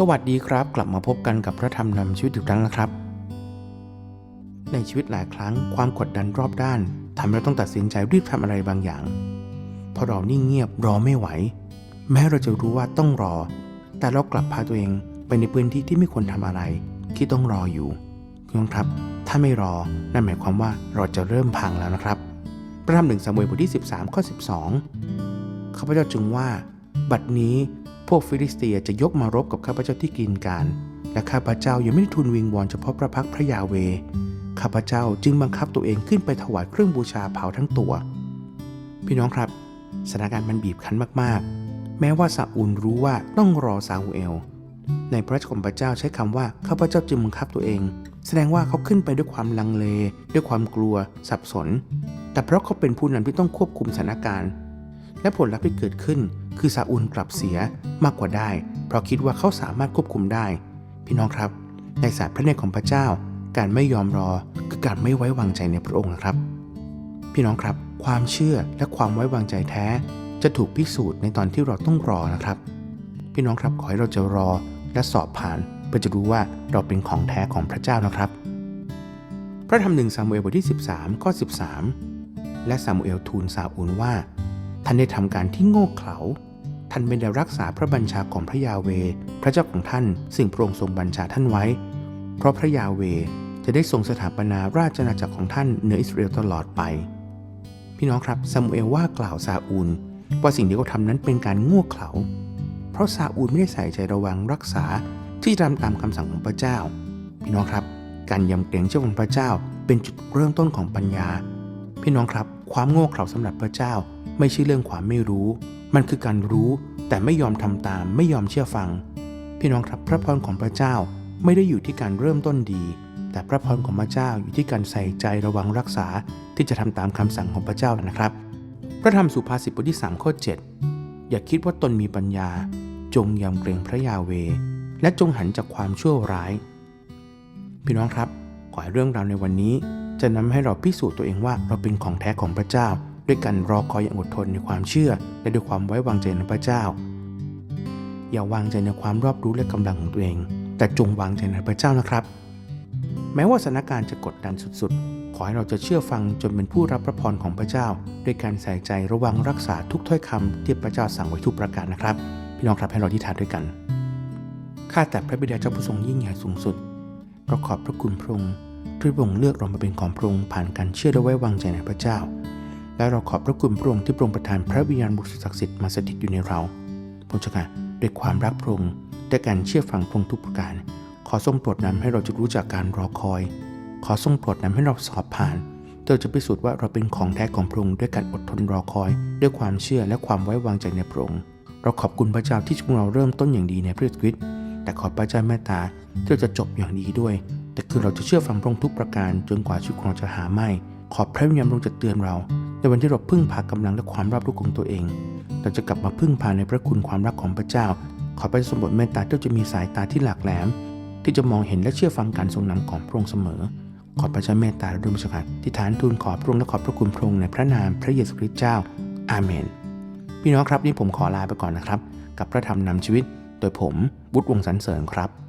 สวัสดีครับกลับมาพบกันกับพระธรรมนำชีวิตอีกครั้งนะครับ ในชีวิตหลายครั้งความกดดันรอบด้านทำให้เราต้องตัดสินใจรีบทำอะไรบางอย่างพราะเรานิ่งเงียบรอไม่ไหว แม้เราจะรู้ว่าต้องรอ แต่เรากลับพาตัวเองไปในพื้นที่ที่ไม่ควรทำอะไร ที่ต้องรออยู่คุณครับ ถ้าไม่รอนั่นหมายความว่าเราจะเริ่มพังแล้วนะครับ พระธรรมหนึ่งสมุเอลบทที่ 13ข้อ12ข้าพเจ้าจึงว่า บัดนี้ พวกฟิลิสเตียจะยกมารบกับข้าพเจ้าที่กินการ และข้าพเจ้ายังไม่ได้ทูลวิงวอนเฉพาะพระพักพระยาเว ข้าพเจ้าจึงบังคับตัวเองขึ้นไปถวายเครื่องบูชาเผาทั้งตัว พี่น้องครับสถานการณ์มันบีบคั้นมากๆ แม้ว่าซาอูลรู้ว่าต้องรอซาอูเอล ในพระราชของพระเจ้าใช้คำว่าข้าพเจ้าจึงบังคับตัวเอง แสดงว่าเขาขึ้นไปด้วยความลังเล ด้วยความกลัว สับสน แต่เพราะเขาเป็นผู้นำที่ต้องควบคุมสถานการณ์ และผลลัพธ์ที่เกิดขึ้น คือซาอูลกลับเสียมากกว่าได้ เพราะคิดว่าเขาสามารถควบคุมได้ พี่น้องครับ ในศาสายพระเนตรของพระเจ้า การไม่ยอมรอคือการไม่ไว้วางใจในพระองค์นะครับ พี่น้องครับ ความเชื่อและความไว้วางใจแท้ จะถูกพิสูจน์ในตอนที่เราต้องรอนะครับ พี่น้องครับขอให้เราจะรอและสอบผ่านเพื่อจะรู้ว่าเราเป็นของแท้ของพระเจ้านะครับ พระธรรมหนึ่งซามูเอลบทที่ 13ข้อ13 และซามูเอลทูลซาอูลว่า ท่านได้ทำการที่โง่เขลา ท่านไม่ได้รักษาพระบัญชาของพระยาเว พระเจ้าของท่านสิ่งพระองค์ทรงบัญชาท่านไว้ เพราะพระยาเวจะได้ทรงสถาปนาราชอาณาจักรของท่านเหนืออิสราเอลตลอดไป พี่น้องครับซามูเอลว่ากล่าวซาอูล ว่าสิ่งที่เขาทำนั้นเป็นการโง่เขลา เพราะซาอูลไม่ได้ใส่ใจระวังรักษาที่จะทำตามคำสั่งของพระเจ้า พี่น้องครับ การยำเกรงเชื่อของพระเจ้า เป็นจุดเริ่มต้นของปัญญา พี่น้องครับ ความโง่เขลาสำหรับพระเจ้า ไม่ใช่เรื่องความไม่รู้ มันคือการรู้แต่ไม่ยอมทำตาม ไม่ยอมเชื่อฟัง พี่น้องครับพระพรของพระเจ้าไม่ได้อยู่ที่การเริ่มต้นดี แต่พระพรของพระเจ้าอยู่ที่การใส่ใจระวังรักษาที่จะทำตามคำสั่งของพระเจ้านะครับ พระธรรมสุภาษิตบทที่3ข้อ7อย่าคิดว่าตนมีปัญญา จงยำเกรงพระยาเว และจงหันจากความชั่วร้าย พี่น้องครับขอให้เรื่องราวในวันนี้จะนำให้เราพิสูจน์ตัวเองว่าเราเป็นของแท้ของพระเจ้า ด้วยการรอคอยอย่างอดทนในความเชื่อ และด้วยความไว้วางใจในพระเจ้า อย่าวางใจในความรอบรู้และกำลังของตัวเอง แต่จงวางใจในพระเจ้านะครับ แม้ว่าสถานการณ์จะกดดันสุดๆ ขอให้เราจะเชื่อฟังจนเป็นผู้รับพระพรของพระเจ้า ด้วยการใส่ใจระวังรักษาทุกถ้อยคำที่พระเจ้าสั่งไว้ทุกประการนะครับ พี่น้องครับให้เราที่ฐานด้วยกันข้าแต่พระบิดาเจ้าผู้ทรงยิ่งใหญ่สูงสุดเราขอบพระคุณพระองค์ที่พระองค์เลือกเรามาเป็นของพระองค์ผ่านการเชื่อและไว้วางใจในพระเจ้า และเราขอบพระคุณพระองค์ที่พระองค์ประทานพระวิญญาณบริสุทธิ์ศักดิ์สิทธิ์มาสถิตอยู่ในเราพระเจ้าค่ะด้วยความรักพระองค์ด้วยการเชื่อฟังพระองค์ทุกประการ ขอทรงโปรดนำให้เราจะรู้จักการรอคอย ขอทรงโปรดนำให้เราสอบผ่านเราจะพิสูจน์ว่าเราเป็นของแท้ของพระองค์ด้วยการอดทนรอคอย ด้วยความเชื่อและความไว้วางใจในพระองค์เราขอบคุณพระเจ้าที่ช่วยเราเริ่มต้นอย่างดีในพระคริสต์แต่ขอพระเจ้าเมตตาที่เราจะจบอย่างดีด้วย แต่คือเราจะเชื่อฟังพระองค์ทุกประการจนกว่าชีวิตของเราจะหาไม่ ขอบพระวิญญาณพระองค์จะเตือนเรา ในวันที่เราพึ่งพากำลังและความรับรู้ของตัวเอง เราจะกลับมาพึ่งพาในพระคุณความรักของพระเจ้า ขอพระสมบูรณ์เมตตาที่าจะมีสายตาที่หลากแหลม ที่จะมองเห็นและเชื่อฟังการทรงนำของพระองค์เสมอ ขอพระเจ้าเมตตาและด้วยมิชการที่ฐานทูลขอพระองค์และขอบพระคุณพระองค์ในพระนามพระเยซูคริสต์เจ้า อาเมน พี่น้องครับนี่ผมขอลาไปก่อนนะครับ กับพระธรรมนำชีวิต โดยผมบุตรวงศ์สรรเสริญครับ